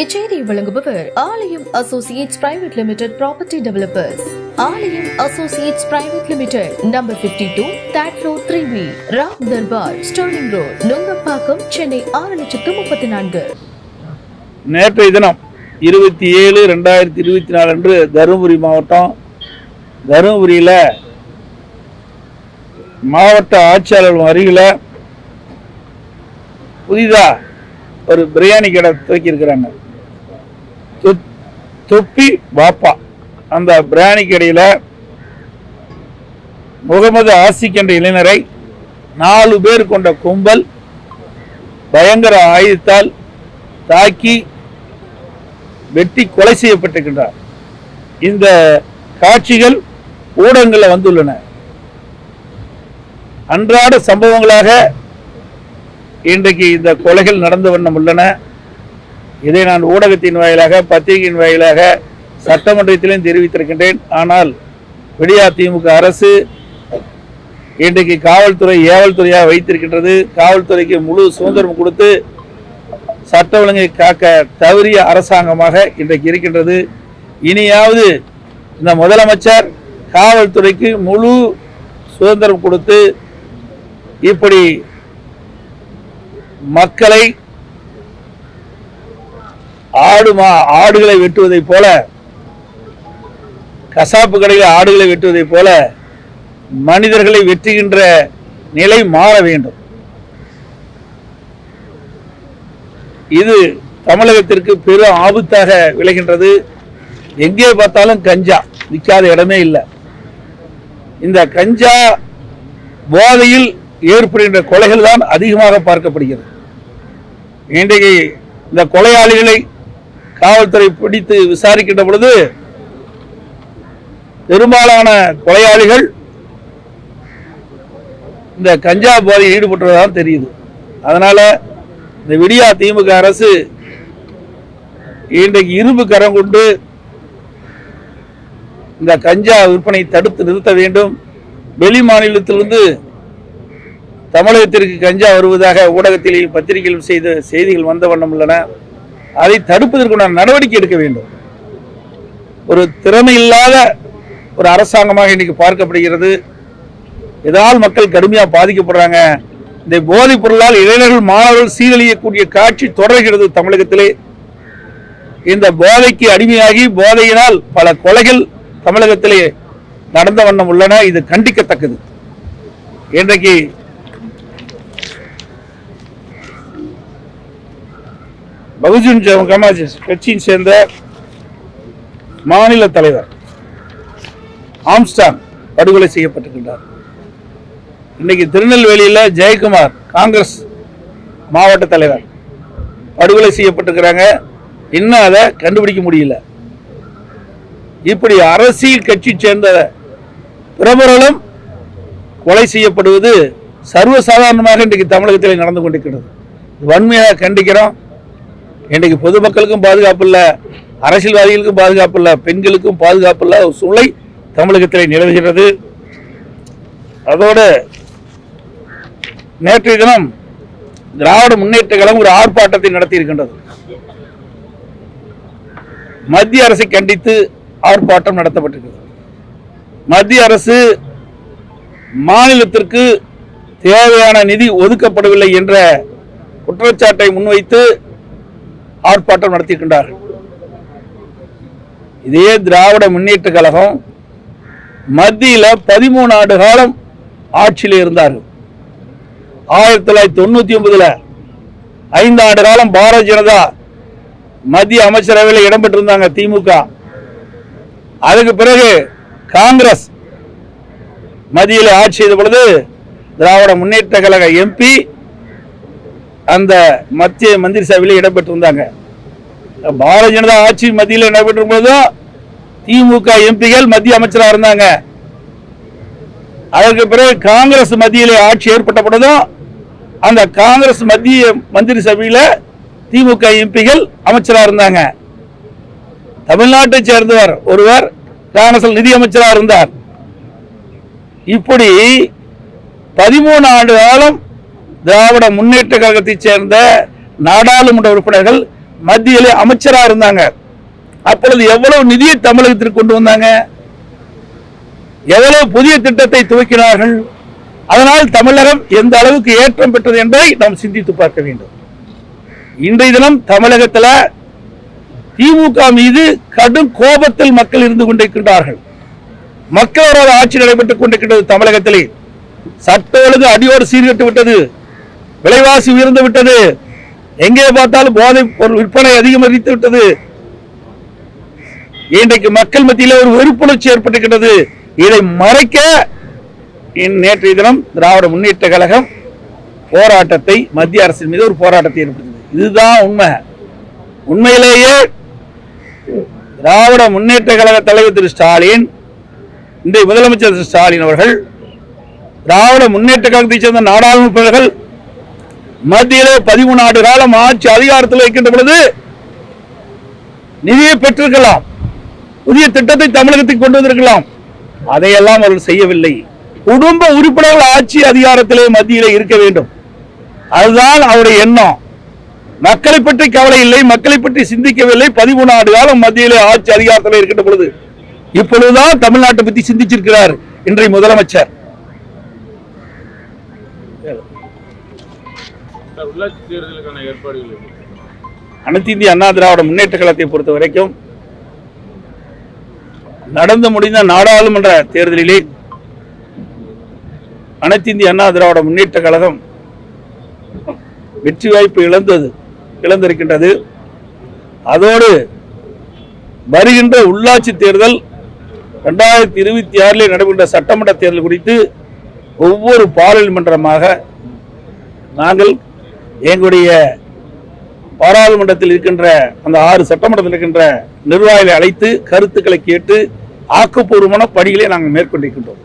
இச்செய்தி வழங்குபவர் Aalayam associates private limited property developers. Aalayam associates private limited number 52 two that road three B Ram Darbar sterling road Nungambakkam Chennai ஆறு லட்சத்து முப்பத்தி நான்கு. நேற்றைய தினம் இருபத்தி ஏழு ரெண்டாயிரத்தி இருபத்தி நாலு அன்று தருமபுரி மாவட்டம் தருமபுரியில் மாவட்ட ஆட்சியாளர் அருகில் புதிதாக ஒரு பிரியாணி கடை துவக்கியிருக்கிறாங்க. தொப்பி பாப்பா. அந்த பிரியாணி முகமது ஆசிக் என்ற இளைஞரை நாலு பேர் கொண்ட கும்பல் பயங்கர ஆயுதத்தால் தாக்கி வெட்டி கொலை செய்யப்பட்டிருக்கின்றார். இந்த காட்சிகள் ஊடகங்களில் வந்துள்ளன. அன்றாட சம்பவங்களாக இன்றைக்கு இந்த கொலைகள் நடந்து வண்ணம் உள்ளன. இதை நான் ஊடகத்தின் வாயிலாக பத்திரிகையின் வாயிலாக சட்டமன்றத்திலும் தெரிவித்திருக்கின்றேன். ஆனால் விடியா திமுக அரசு இன்றைக்கு காவல்துறை ஏவல்துறையாக வைத்திருக்கின்றது. காவல்துறைக்கு முழு சுதந்திரம் கொடுத்து சட்ட ஒழுங்கை காக்க தவறிய அரசாங்கமாக இன்றைக்கு இருக்கின்றது. இனியாவது இந்த முதலமைச்சர் காவல்துறைக்கு முழு சுதந்திரம் கொடுத்து இப்படி மக்களை ஆடு மா ஆடுகளை வெட்டுவதைப் போல கசாப்பு கடையில் ஆடுகளை வெட்டுவதைப் போல மனிதர்களை வெட்டுகின்ற நிலை மாற வேண்டும். இது தமிழகத்திற்கு பெரும் ஆபத்தாக விளைகின்றது. எங்கே பார்த்தாலும் கஞ்சா நிற்காத இடமே இல்லை. இந்த கஞ்சா போதையில் ஏற்படுகின்ற கொலைகள் தான் அதிகமாக பார்க்கப்படுகிறது. இன்றைக்கு இந்த கொலையாளிகளை காவல்துறை பிடித்து விசாரிக்கின்ற பொழுது பெரும்பாலான கொலையாளிகள் இந்த கஞ்சா போதையில் ஈடுபட்டுள்ளதாக தெரியுது. அதனால இந்த விடியா திமுக அரசு இன்றைக்கு இரும்பு கரம் கொண்டு இந்த கஞ்சா விற்பனை தடுத்து நிறுத்த வேண்டும். வெளி மாநிலத்திலிருந்து தமிழகத்திற்கு கஞ்சா வருவதாக ஊடகத்திலேயும் பத்திரிகையிலும் செய்த செய்திகள் வந்த வண்ணம் உள்ளன. அதை தடுப்பதற்குண்டான நடவடிக்கை எடுக்க வேண்டும். ஒரு திறமை இல்லாத ஒரு அரசாங்கமாக இன்னைக்கு பார்க்கப்படுகிறது. இதனால் மக்கள் கடுமையாக பாதிக்கப்படுறாங்க. இந்த போதைப் பொருளால் இளைஞர்கள் மாணவர்கள் சீரழியக்கூடிய காட்சி தொடர்கிறது தமிழகத்திலே. இந்த போதைக்கு அடிமையாகி போதையினால் பல கொலைகள் தமிழகத்திலே நடந்த வண்ணம் உள்ளன. இது கண்டிக்கத்தக்கது. இன்றைக்கு பகுஜன் சமாஜ் கட்சியின் சேர்ந்த மாநில தலைவர் ஆம்ஸ்டாங் படுகொலை செய்யப்பட்டிருக்கின்றார். இன்னைக்கு திருநெல்வேலியில் ஜெயக்குமார் காங்கிரஸ் மாவட்ட தலைவர் படுகொலை செய்யப்பட்டிருக்கிறாங்க. இன்னும் அதை கண்டுபிடிக்க முடியல. இப்படி அரசியல் கட்சி சேர்ந்த பிரபலங்களும் கொலை செய்யப்படுவது சர்வசாதாரணமாக இன்றைக்கு தமிழகத்தில் நடந்து கொண்டிருக்கிறது. வன்மையாக கண்டிக்கிறோம். இன்றைக்கு பொதுமக்களுக்கும் பாதுகாப்பு இல்லை அரசியல்வாதிகளுக்கும் பாதுகாப்பு இல்லை பெண்களுக்கும் பாதுகாப்பு இல்லை ஒரு சூழலை தமிழகத்தில் நிலவுகிறது அதோடு நேற்றைய தினம் திராவிட முன்னேற்ற கழகம் ஒரு ஆர்ப்பாட்டத்தை நடத்தியிருக்கின்றது. மத்திய அரசை கண்டித்து ஆர்ப்பாட்டம் நடத்தப்பட்டிருக்கிறது. மத்திய அரசு மாநிலத்திற்கு தேவையான நிதி ஒதுக்கப்படவில்லை என்ற குற்றச்சாட்டை முன்வைத்து ஆர்ப்பாட்டம் நடத்தியிருக்கின்றார்கள். இதே திராவிட முன்னேற்ற கழகம் மத்தியில் பதிமூணு ஆண்டு காலம் ஆட்சியில் இருந்தார்கள். ஆயிரத்தி தொள்ளாயிரத்தி தொண்ணூத்தி ஒன்பதுல ஐந்து ஆண்டு காலம் பாரதிய ஜனதா மத்திய அமைச்சரவையில் இடம்பெற்றிருந்தாங்க திமுக. அதுக்கு பிறகு காங்கிரஸ் மத்தியில் ஆட்சி செய்த பொழுது திராவிட முன்னேற்ற கழக எம்பி அந்த மத்திய மந்திரி சபையில் இடம்பெற்றிருந்தாங்க. பாரதிய ஜனதா ஆட்சி மத்தியில் இடம்பெற்றும் போதும் திமுக எம்பிகள் மத்திய அமைச்சராக இருந்தாங்க. அதற்கு பிறகு காங்கிரஸ் மத்தியில் ஆட்சி ஏற்பட்ட பொழுதும் அந்த காங்கிரஸ் மத்திய மந்திரி சபையில திமுக எம்பிகள் அமைச்சராக இருந்தாங்க. தமிழ்நாட்டை சேர்ந்தவர் ஒருவர் காங்கிரஸ் நிதி அமைச்சராக இருந்தார். இப்படி பதிமூணு ஆண்டு காலம் திராவிட முன்னேற்ற கழகத்தைச் சேர்ந்த நாடாளுமன்ற உறுப்பினர்கள் மத்தியிலே அமைச்சராக இருந்தாங்க. அப்பொழுது எவ்வளவு நிதியை தமிழகத்திற்கு கொண்டு வந்தாங்க? எவ்வளவு புதிய திட்டத்தை துவக்கினார்கள்? அதனால் தமிழகம் எந்த அளவுக்கு ஏற்றம் பெற்றது என்பதை நாம் சிந்தித்து பார்க்க வேண்டும். இன்றைய தினம் தமிழகத்தில் திமுக மீது கடும் கோபத்தில் மக்கள் இருந்து கொண்டிருக்கின்றார்கள். மக்களோட ஆட்சி நடைபெற்றுக் கொண்டிருக்கின்றது தமிழகத்திலே. சட்ட ஒழுங்கு அடியோடு சீர்கட்டு விட்டது. விலைவாசி உயர்ந்து விட்டது. எங்கே பார்த்தாலும் போதை பொருள் விற்பனை அதிகரித்து விட்டது. இன்றைக்கு மக்கள் மத்தியில் ஒரு வெறுப்புணர்ச்சி ஏற்பட்டிருக்கிறது இதை மறைக்க நேற்றைய தினம் திராவிட முன்னேற்ற கழகம் போராட்டத்தை மத்திய அரசின் மீது ஒரு போராட்டத்தை ஏற்படுத்தியது. இதுதான் உண்மை. உண்மையிலேயே திராவிட முன்னேற்ற கழக தலைவர் திரு ஸ்டாலின் இன்றைய முதலமைச்சர் திரு ஸ்டாலின் அவர்கள் திராவிட முன்னேற்ற கழகத்தைச் சேர்ந்த நாடாளுமன்றர்கள் மத்தியிலே பதிமூணு ஆண்டு காலம் ஆட்சி அதிகாரத்தில் இருக்கின்ற பொழுது நிதியை பெற்றிருக்கலாம். புதிய திட்டத்தை தமிழகத்துக்கு கொண்டு வந்திருக்கலாம். அதையெல்லாம் அவர்கள் செய்யவில்லை. குடும்ப உறுப்பினர்கள் ஆட்சி அதிகாரத்திலே மத்தியிலே இருக்க வேண்டும். அதுதான் அவருடைய எண்ணம். மக்களை பற்றி கவலை இல்லை மக்களை பற்றி சிந்திக்கவில்லை. பதிமூணு ஆண்டு காலம் மத்தியிலே ஆட்சி அதிகாரத்தில் இருக்கின்ற பொழுது இப்பொழுதுதான் தமிழ்நாட்டை பற்றி சிந்திச்சிருக்கிறார் இன்றைய முதலமைச்சர். உள்ளாட்சி தேர்தலுக்கான ஏற்பாடுகள் அனைத்து இந்திய அண்ணா திராவிட முன்னேற்ற கழகத்தை பொறுத்த வரைக்கும் நடந்து முடிந்த நாடாளுமன்ற தேர்தலிலே அனைத்து இந்திய அண்ணா திராவிட முன்னேற்ற கழகம் வெற்றி வாய்ப்பு இழந்தது இழந்திருக்கின்றது. அதோடு வருகின்ற உள்ளாட்சி தேர்தல் ரெண்டாயிரத்தி இருபத்தி ஆறிலே நடைபெற்ற சட்டமன்ற தேர்தல் குறித்து ஒவ்வொரு பாராளுமன்றமாக நாங்கள் எங்களுடைய பாராளுமன்றத்தில் இருக்கின்ற அந்த ஆறு சட்டமன்றத்தில் இருக்கின்ற நிர்வாகிகளை அழைத்து கருத்துக்களை கேட்டு ஆக்கப்பூர்வமான பணிகளை நாங்கள் மேற்கொண்டிருக்கின்றோம்.